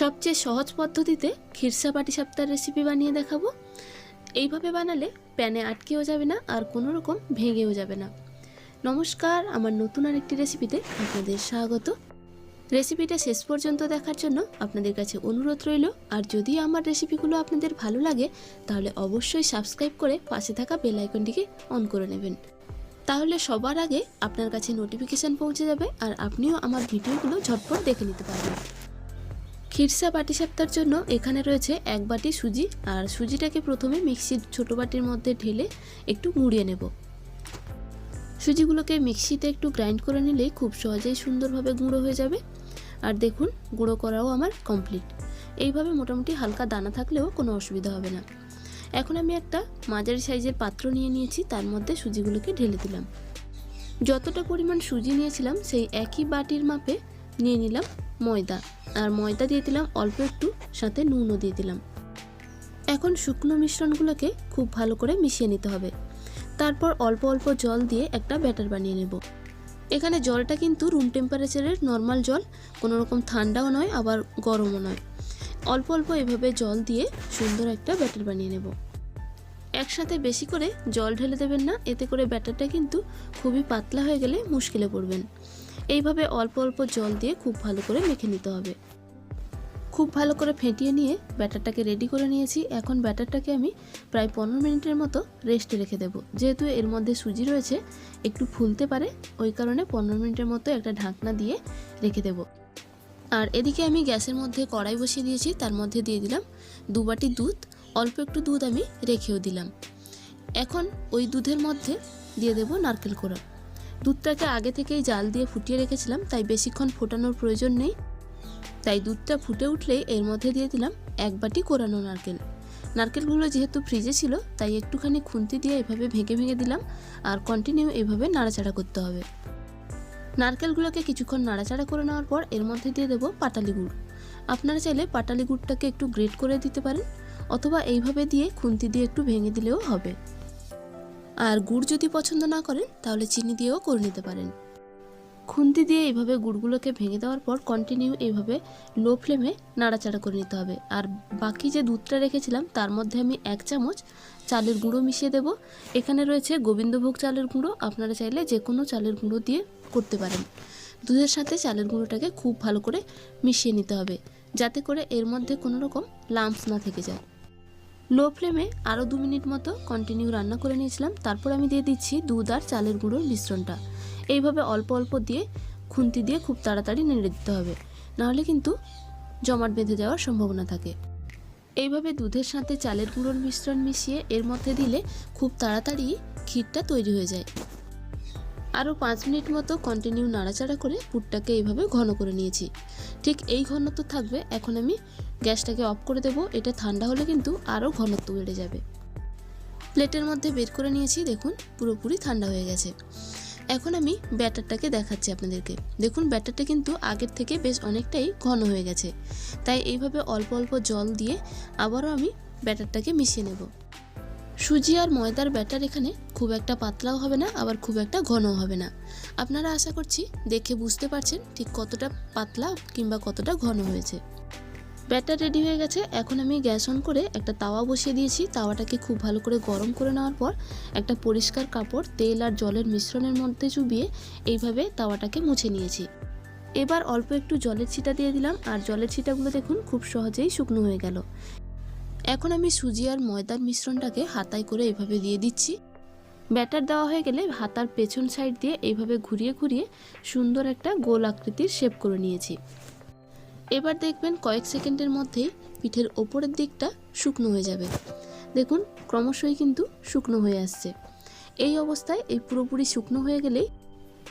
সবচেয়ে সহজ পদ্ধতিতে খিরসা পাটিসাপ্তার রেসিপি বানিয়ে দেখাবো। এইভাবে বানালে প্যানে আটকেও যাবে না আর কোনো রকম ভেঙেও যাবে না। নমস্কার, আমার নতুন আরেকটি রেসিপিতে আপনাদের স্বাগত। রেসিপিটা শেষ পর্যন্ত দেখার জন্য আপনাদের কাছে অনুরোধ রইল, আর যদি আমার রেসিপিগুলো আপনাদের ভালো লাগে, তাহলে অবশ্যই সাবস্ক্রাইব করে পাশে থাকা বেল আইকনটিকে অন করে নেবেন। তাহলে সবার আগে আপনার কাছে নোটিফিকেশান পৌঁছে যাবে, আর আপনিও আমার ভিডিওগুলো ঝটপট দেখে নিতে পারবেন। খিরসা বাটি পাটিসাপ্তার জন্য এখানে রয়েছে এক বাটি সুজি। আর সুজিটাকে প্রথমে মিক্সির ছোট বাটির মধ্যে ঢেলে একটু মুড়িয়ে নেব। সুজিগুলোকে মিক্সিতে একটু গ্রাইন্ড করে নিলেই খুব সহজেই সুন্দরভাবে গুঁড়ো হয়ে যাবে। আর দেখুন, গুঁড়ো করাও আমার কমপ্লিট। এইভাবে মোটামুটি হালকা দানা থাকলেও কোনো অসুবিধা হবে না। এখন আমি একটা মাঝারি সাইজের পাত্র নিয়ে নিয়েছি, তার মধ্যে সুজিগুলোকে ঢেলে দিলাম। যতটা পরিমাণ সুজি নিয়েছিলাম, সেই একই বাটির মাপে নিয়ে নিলাম ময়দা। আর ময়দা দিয়ে দিলাম অল্প একটু, সাথে নুনও দিয়ে দিলাম। এখন শুকনো মিশ্রণগুলোকে খুব ভালো করে মিশিয়ে নিতে হবে। তারপর অল্প অল্প জল দিয়ে একটা ব্যাটার বানিয়ে নেব। এখানে জলটা কিন্তু রুম টেম্পারেচারের নর্মাল জল কোনো রকম ঠান্ডাও নয়, আবার গরমও নয়। অল্প অল্প এভাবে জল দিয়ে সুন্দর একটা ব্যাটার বানিয়ে নেব। একসাথে বেশি করে জল ঢেলে দেবেন না, এতে করে ব্যাটারটা কিন্তু খুবই পাতলা হয়ে গেলে মুশকিলে পড়বেন। এইভাবে অল্প অল্প জল দিয়ে খুব ভালো করে মেখে নিতে হবে। খুব ভালো করে ফেটিয়ে নিয়ে ব্যাটারটাকে রেডি করে নিয়েছি। এখন ব্যাটারটাকে আমি প্রায় পনেরো মিনিটের মতো রেস্টে রেখে দেবো। যেহেতু এর মধ্যে সুজি রয়েছে, একটু ফুলতে পারে, ওই কারণে পনেরো মিনিটের মতো একটা ঢাকনা দিয়ে রেখে দেবো। আর এদিকে আমি গ্যাসের মধ্যে কড়াই বসিয়ে দিয়েছি, তার মধ্যে দিয়ে দিলাম দু বাটি দুধ। অল্প একটু দুধ আমি রেখেও দিলাম। এখন ওই দুধের মধ্যে দিয়ে দেবো নারকেল কোড়া। দুধটাকে আগে থেকেই জাল দিয়ে ফুটিয়ে রেখেছিলাম, তাই বেশিক্ষণ ফোটানোর প্রয়োজন নেই। তাই দুধটা ফুটে উঠলেই এর মধ্যে দিয়ে দিলাম এক বাটি কোরানো নারকেল। নারকেলগুলো যেহেতু ফ্রিজে ছিল, তাই একটুখানি খুন্তি দিয়ে এভাবে ভেঙে ভেঙে দিলাম, আর কন্টিনিউ এভাবে নাড়াচাড়া করতে হবে। নারকেলগুলোকে কিছুক্ষণ নাড়াচাড়া করে নেওয়ার পর এর মধ্যে দিয়ে দেবো পাটালি গুড়। আপনারা চাইলে পাটালি গুড়টাকে একটু গ্রেট করে দিতে পারেন, অথবা এইভাবে দিয়ে খুন্তি দিয়ে একটু ভেঙে দিলেও হবে। আর গুড় যদি পছন্দ না করেন, তাহলে চিনি দিয়েও করে নিতে পারেন। খুন্তি দিয়ে এইভাবে গুড়গুলোকে ভেঙে দেওয়ার পর কন্টিনিউ এইভাবে লো ফ্লেমে নাড়াচাড়া করে নিতে হবে। আর বাকি যে দুধটা রেখেছিলাম, তার মধ্যে আমি এক চামচ চালের গুঁড়ো মিশিয়ে দেব। এখানে রয়েছে গোবিন্দভোগ চালের গুঁড়ো। আপনারা চাইলে যে কোনো চালের গুঁড়ো দিয়ে করতে পারেন। দুধের সাথে চালের গুঁড়োটাকে খুব ভালো করে মিশিয়ে নিতে হবে, যাতে করে এর মধ্যে কোনো রকম লাম্পস না থেকে যায়। লো ফ্লেমে আরও দু মিনিট মতো কন্টিনিউ রান্না করে নিয়েছিলাম। তারপর আমি দিয়ে দিচ্ছি দুধ আর চালের গুঁড়োর মিশ্রণটা। এইভাবে অল্প অল্প দিয়ে খুন্তি দিয়ে খুব তাড়াতাড়ি নেড়ে দিতে হবে। নাহলে কিন্তু জমাট বেঁধে যাওয়ার সম্ভাবনা থাকে। এইভাবে দুধের সাথে চালের গুঁড়োর মিশ্রণ মিশিয়ে এর মধ্যে দিলে খুব তাড়াতাড়ি ক্ষীরটা তৈরি হয়ে যায়। আরও পাঁচ মিনিট মতো কন্টিনিউ নাড়াচাড়া করে পুরটাকে এইভাবে ঘন করে নিয়েছি। ঠিক এই ঘনত্ব থাকবে, এখন আমি গ্যাসটাকে অফ করে দেবো, এটা ঠান্ডা হলে কিন্তু আরও ঘনত্ব বেড়ে যাবে। প্লেটের মধ্যে বের করে নিয়েছি, দেখুন, পুরোপুরি ঠান্ডা হয়ে গেছে। এখন আমি ব্যাটারটাকে দেখাচ্ছি আপনাদেরকে। দেখুন, ব্যাটারটা কিন্তু আগের থেকে বেশ অনেকটাই ঘন হয়ে গেছে। তাই এইভাবে অল্প অল্প জল দিয়ে আবারও আমি ব্যাটারটাকে মিশিয়ে নেব। সুজি আর ময়দার ব্যাটার এখানে খুব একটা পাতলাও হবে না, আবার খুব একটা ঘনও হবে না। আপনারা আশা করছি দেখে বুঝতে পারছেন ঠিক কতটা পাতলা কিংবা কতটা ঘন হয়েছে। ব্যাটার রেডি হয়ে গেছে। এখন আমি গ্যাস অন করে একটা তাওয়া বসিয়ে দিয়েছি। তাওয়াটাকে খুব ভালো করে গরম করে নেওয়ার পর একটা পরিষ্কার কাপড়, তেল আর জলের মিশ্রণের মধ্যে চুবিয়ে এইভাবে তাওয়াটাকে মুছে নিয়েছি। এবার অল্প একটু জলের ছিটা দিয়ে দিলাম আর জলের ছিটাগুলো দেখুন খুব সহজেই শুকনো হয়ে গেল। এখন আমি সুজি আর ময়দার মিশ্রণটাকে হাতায় করে এভাবে দিয়ে দিচ্ছি। ব্যাটার দেওয়া হয়ে গেলে হাতার পেছন সাইড দিয়ে এইভাবে ঘুরিয়ে ঘুরিয়ে সুন্দর একটা গোল আকৃতির শেপ করে নিয়েছি। এবার দেখবেন কয়েক সেকেন্ডের মধ্যেই পিঠের ওপরের দিকটা শুকনো হয়ে যাবে। দেখুন, ক্রমশই কিন্তু শুকনো হয়ে আসছে। এই অবস্থায় এই পুরোপুরি শুকনো হয়ে গেলেই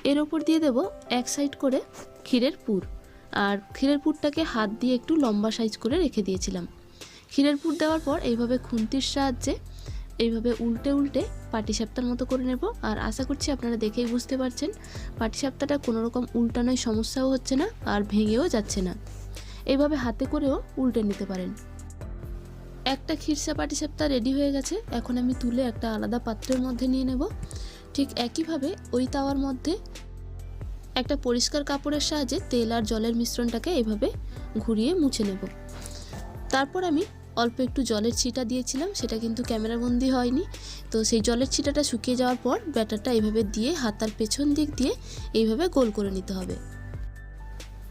এর ওপর দিয়ে দেব এক সাইড করে ক্ষীরের পুর। আর ক্ষীরের পুরটাকে হাত দিয়ে একটু লম্বা সাইজ করে রেখে দিয়েছিলাম। ক্ষীরের পুর দেওয়ার পর এইভাবে খুন্তির সাহায্যে এইভাবে উল্টে উল্টে পাটিসাপ্তার মতো করে নেব। আর আশা করছি আপনারা দেখেই বুঝতে পারছেন পাটিসাপ্তাটা কোনো রকম উল্টানোয় সমস্যাও হচ্ছে না আর ভেঙেও যাচ্ছে না। এইভাবে হাতে করেও উল্টে নিতে পারেন। একটা খিরসা পাটিসাপ্তা রেডি হয়ে গেছে। এখন আমি তুলে একটা আলাদা পাত্রের মধ্যে নিয়ে নেব। ঠিক একইভাবে ওই তাওয়ার মধ্যে একটা পরিষ্কার কাপড়ের সাহায্যে তেল আর জলের মিশ্রণটাকে এইভাবে ঘুরিয়ে মুছে নেব। তারপর আমি অল্প একটু জলের ছিটা দিয়েছিলাম, সেটা কিন্তু ক্যামেরাবন্দি হয়নি। তো সেই জলের ছিটাটা শুকিয়ে যাওয়ার পর ব্যাটারটা এইভাবে দিয়ে হাতার পেছন দিক দিয়ে এইভাবে গোল করে নিতে হবে।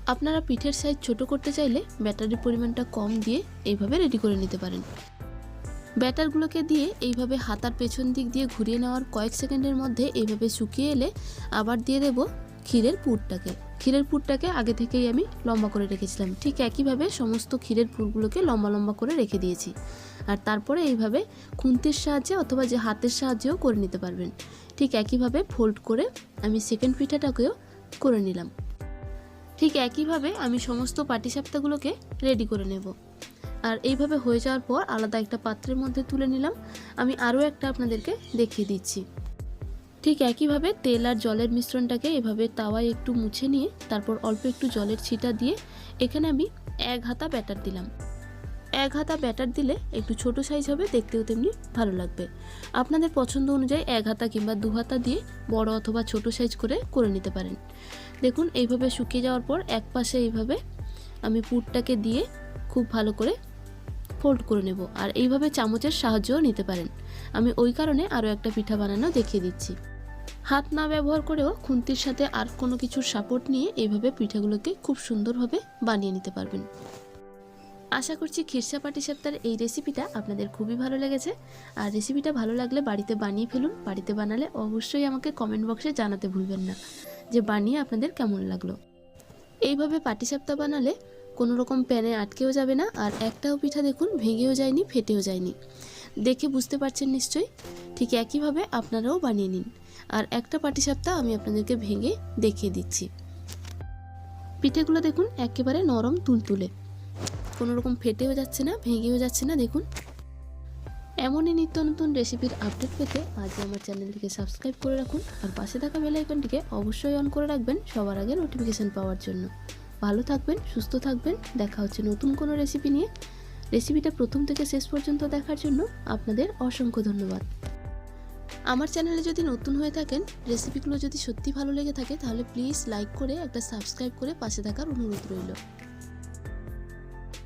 আপনারা পিঠের সাইজ ছোট করতে চাইলে ব্যাটারির পরিমাণটা কম দিয়ে এইভাবে রেডি করে নিতে পারেন। ব্যাটারগুলোকে দিয়ে এইভাবে হাতার পেছন দিক দিয়ে ঘুরিয়ে নেওয়ার কয়েক সেকেন্ডের মধ্যে এইভাবে শুকিয়ে এলে আবার দিয়ে দেব ক্ষীরের পুরটাকে। ক্ষীরের পুরটাকে আগে থেকেই আমি লম্বা করে রেখেছিলাম। ঠিক একইভাবে সমস্ত ক্ষীরের পুরগুলোকে লম্বা লম্বা করে রেখে দিয়েছি। আর তারপরে এইভাবে খুন্তির সাহায্যে অথবা যে হাতের সাহায্যেও করে নিতে পারবেন। ঠিক একইভাবে ফোল্ড করে আমি সেকেন্ড পিঠাটাকেও করে নিলাম। ঠিক একইভাবে আমি সমস্ত পাটিসাপটাগুলোকে রেডি করে নেব। আর এইভাবে হয়ে যাওয়ার পর আলাদা একটা পাত্রের মধ্যে তুলে নিলাম। আমি আরও একটা আপনাদেরকে দেখিয়ে দিচ্ছি। ঠিক একইভাবে তেল আর জলের মিশ্রণটাকে এভাবে তাওয়ায় একটু মুছে নিয়ে তারপর অল্প একটু জলের ছিটা দিয়ে এখানে আমি এক হাতা ব্যাটার দিলাম। এক হাতা ব্যাটার দিলে একটু ছোট সাইজ হবে, দেখতেও তেমনি ভালো লাগবে। আপনাদের পছন্দ অনুযায়ী এক হাতা কিংবা দু হাতা দিয়ে বড় অথবা ছোট সাইজ করে করে নিতে পারেন। দেখুন, এইভাবে শুকিয়ে যাওয়ার পর এক পাশে এইভাবে আমি পুরটাকে দিয়ে খুব ভালো করে ফোল্ড করে নেব। আর এইভাবে চামচের সাহায্যও নিতে পারেন। আমি ওই কারণে আরও একটা পিঠা বানানো দেখিয়ে দিচ্ছি। হাত না ব্যবহার করেও খুন্তির সাথে আর কোনো কিছুর সাপোর্ট নিয়ে এইভাবে পিঠাগুলোকে খুব সুন্দরভাবে বানিয়ে নিতে পারবেন। আশা করছি খিরসা পাটি সাপ্তার এই রেসিপিটা আপনাদের খুবই ভালো লেগেছে। আর রেসিপিটা ভালো লাগলে বাড়িতে বানিয়ে ফেলুন। বাড়িতে বানালে অবশ্যই আমাকে কমেন্ট বক্সে জানাতে ভুলবেন না। যে বানিয়ে আপনাদের কেমন লাগল। এইভাবে পাটিসাপ্তা বানালে কোনো রকম প্যানে আটকেও যাবে না আর একটাও পিঠা দেখুন ভেঙেও যায়নি, ফেটেও যায়নি। দেখে বুঝতে পারছেন নিশ্চয়ই? ঠিক একইভাবে আপনারাও বানিয়ে নিন। আর একটা পাটিসাপ্তা আমি আপনাদেরকে ভেঙে দেখিয়ে দিচ্ছি। পিঠেগুলো দেখুন একেবারে নরম তুলতুলে। কোনো রকম ফেটেও যাচ্ছে না, ভেঙেও যাচ্ছে না, দেখুন। এমনই নিত্য নতুন রেসিপির আপডেট পেতে আজই আমার চ্যানেলটিকে সাবস্ক্রাইব করে রাখুন আর পাশে থাকা বেল আইকনটিকে অবশ্যই অন করে রাখবেন সবার আগে নোটিফিকেশান পাওয়ার জন্য। ভালো থাকবেন, সুস্থ থাকবেন, দেখা হচ্ছে নতুন কোনো রেসিপি নিয়ে। রেসিপিটা প্রথম থেকে শেষ পর্যন্ত দেখার জন্য আপনাদের অসংখ্য ধন্যবাদ। আমার চ্যানেলে যদি নতুন হয়ে থাকেন রেসিপিগুলো যদি সত্যি ভালো লেগে থাকে, তাহলে প্লিজ লাইক করে একটা সাবস্ক্রাইব করে পাশে থাকার অনুরোধ রইল।